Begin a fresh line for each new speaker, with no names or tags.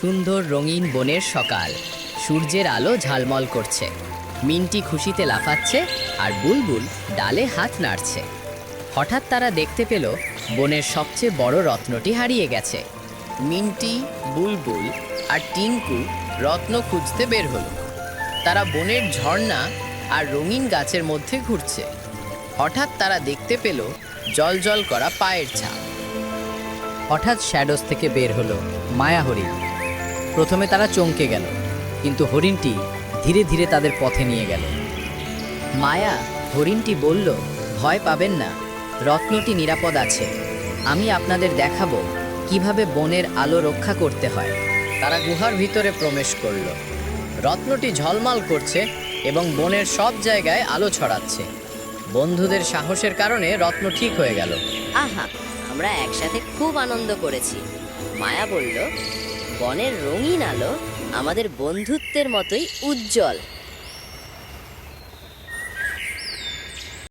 সুন্দর রঙিন বনের সকাল। সূর্যের আলো ঝালমল করছে। মিনটি খুশিতে লাফাচ্ছে আর বুলবুল ডালে হাত নাড়ছে। হঠাৎ তারা দেখতে পেল, বনের সবচেয়ে বড় রত্নটি হারিয়ে গেছে। মিনটি, বুলবুল আর টিঙ্কু রত্ন খুঁজতে বের হলো। তারা বনের ঝর্ণা আর রঙিন গাছের মধ্যে ঘুরছে। হঠাৎ তারা দেখতে পেল জল জল করা পায়ের ছাপ। হঠাৎ শ্যাডোস থেকে বের হলো মায়া হরিণ প্রথমে তারা চমকে গেল, কিন্তু হরিণটি ধীরে ধীরে তাদের পথে নিয়ে গেল। মায়া, হরিণটি বলল, ভয় পাবেন না, রত্নটি নিরাপদ আছে। আমি আপনাদের দেখাবো কীভাবে বনের আলো রক্ষা করতে হয়। তারা গুহার ভিতরে প্রবেশ করল। রত্নটি ঝলমাল করছে এবং বনের সব জায়গায় আলো ছড়াচ্ছে। বন্ধুদের সাহসের কারণে রত্ন ঠিক হয়ে গেল।
আহা, আমরা একসাথে খুব আনন্দ করেছি। মায়া বলল বনের রঙিন আলো আমাদের বন্ধুত্বের মতোই উজ্জ্বল।